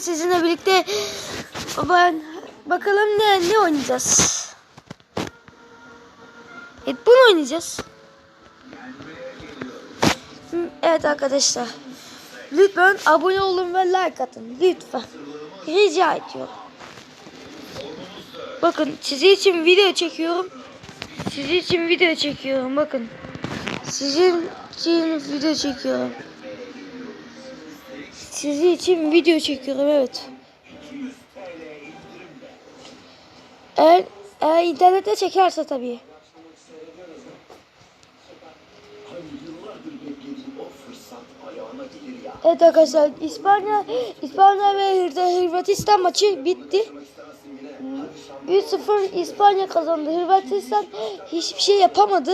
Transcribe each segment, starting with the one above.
sizinle birlikte ben bakalım ne ne oynayacağız. Evet bunu oynayacağız. Evet arkadaşlar. Lütfen abone olun ve like atın. Lütfen. Rica ediyorum. Bakın sizin için video çekiyorum. Sizin için video çekiyorum. Bakın. Sizin için video çekiyorum. Sizin için video çekiyorum evet. Eğer, eğer internette çekerse tabii. Evet arkadaşlar İspanya İspanya ve Hır- Hırvatistan maçı bitti. 3-0 İspanya kazandı. Hırvatistan hiçbir şey yapamadı.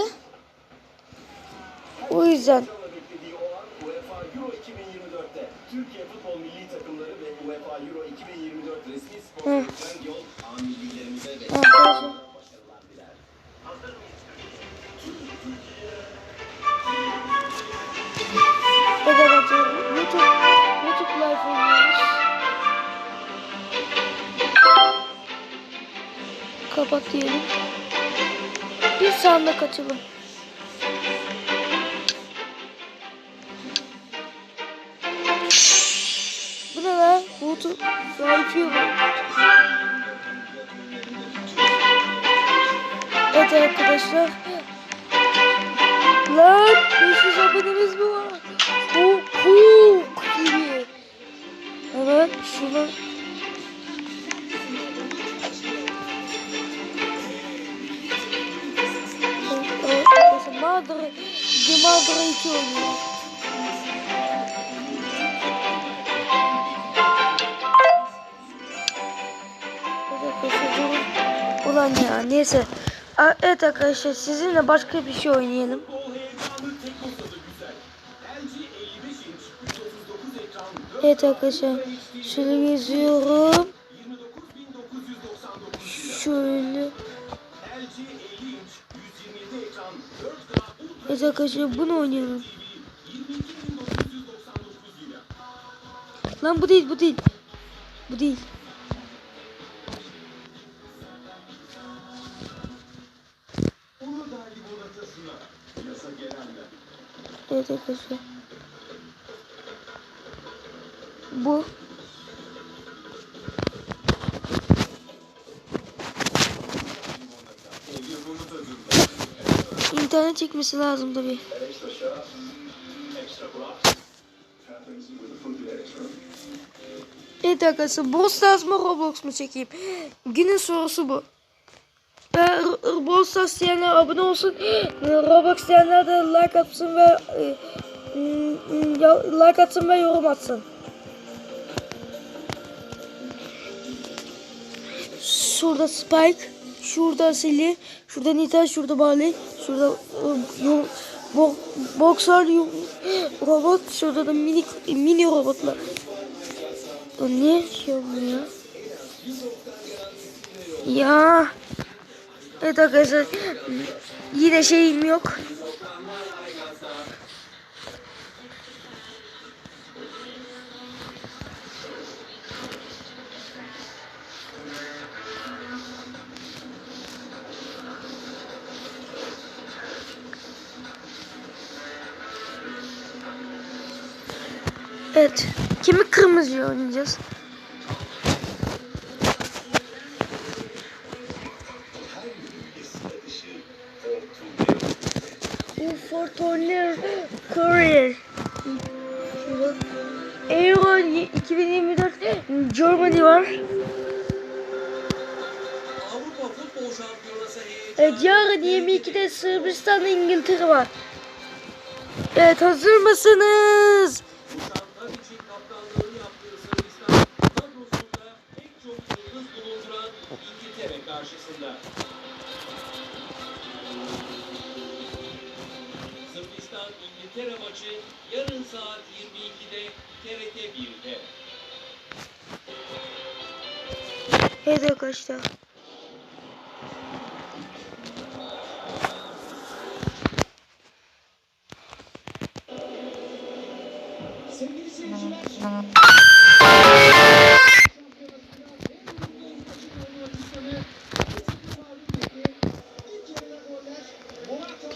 O yüzden. beklediği o an UEFA Euro 2024'te Türkiye futbol milli takımları ve UEFA Euro 2024 resmi Hı. yol A millilerimize ve başarılar diler. Evet arkadaşlar YouTube YouTube live oynuyoruz. Kapat diyelim. Bir saniye kaçalım. Live var. Evet arkadaşlar. Lan 500 abonemiz mi var? Ulan ya neyse. Evet arkadaşlar sizinle başka bir şey oynayalım. Evet arkadaşlar şöyle geziyorum. Şöyle. Evet arkadaşlar bunu oynayalım. Lan bu değil bu değil. Bu değil. Evet arkadaşlar. Bu. İnternet çekmesi lazım tabii. Evet arkadaşlar Brawl Stars mı Roblox mu çekeyim? Günün sorusu bu. Ve R- Brawl Stars diyenler abone olsun. Roblox diyenler de like atsın ve like atsın ve yorum atsın. Şurada Spike, şurada Silly, şurada Nita, şurada Barley, şurada e, yo- bo boxer yo- robot, şurada da mini mini robotlar. O niye şey olmuyor? Ya. Evet arkadaşlar. Yine şeyim yok. Evet. Kimi kırmızı oynayacağız? For Turner Career. Euro 2024 Germany var. Avrupa Futbol Şampiyonası heyeti Evet yarın 22'de Sırbistan'la İngiltere var. Evet hazır mısınız? şampiyonlar İngiltere maçı yarın saat 22'de TRT 1'de. Evet arkadaşlar. Sevgili.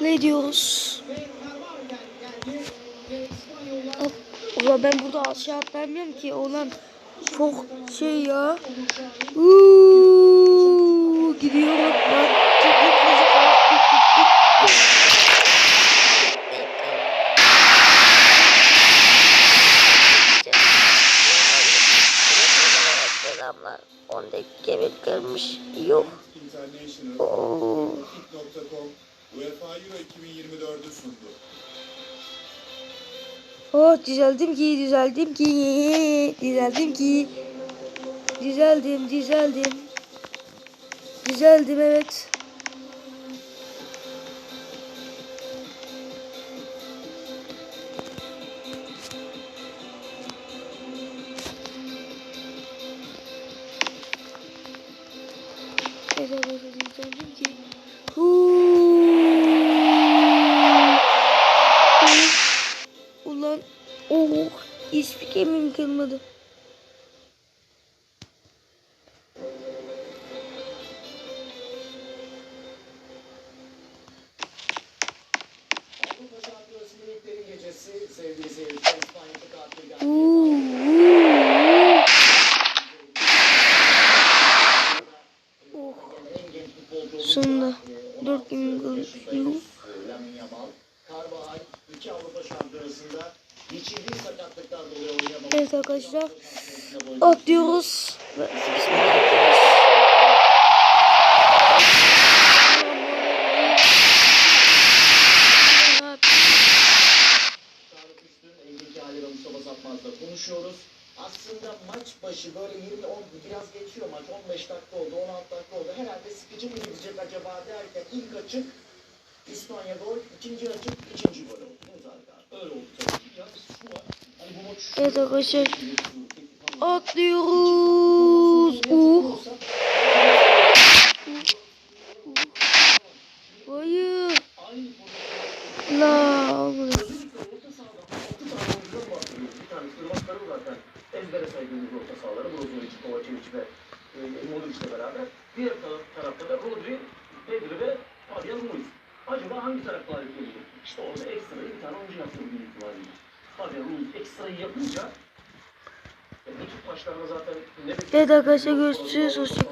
Ne diyoruz? Ulan ben burada aşağı atlamıyorum ki. Ulan çok şey ya. Uuu, gidiyorum. Bak, Oh düzeldim ki düzeldim ki. Düzeldim ki. Düzeldim düzeldim. Düzeldim evet futbolcu sonunda e, 4 kemiğim 16 kırılmış. yaşındayız. E, Lamine Yamal. Carvajal iki Avrupa Şampiyonası'nda Evet arkadaşlar atlıyoruz. Konuşuyoruz. Aslında maç başı böyle 20 10 biraz geçiyor maç 15 dakika oldu 16 dakika oldu. Herhalde sıkıcı mı gidecek acaba derken ilk açık İspanya gol, ikinci açık, ikinci gol oldu. Öyle oldu tabii. Evet arkadaşlar atlıyoruz. Uh. Hayır. La olmadı. özellikle orta sahada 6 tane oyuncudan bahsediyoruz. Bir tanesi Irmakların zaten ezbere saydığımız orta sahaları. Brozovic, Kovacevic ve Modric'le beraber. Diğer taraf, tarafta da Rodri, Pedri ve Fabian Ruiz. Acaba hangi taraf galip? İşte orada ekstra bir tane oyuncu yaptı bugün itibariyle. Ruiz ekstrayı yapınca e, Evet arkadaşlar görüşürüz. Hoşçakalın.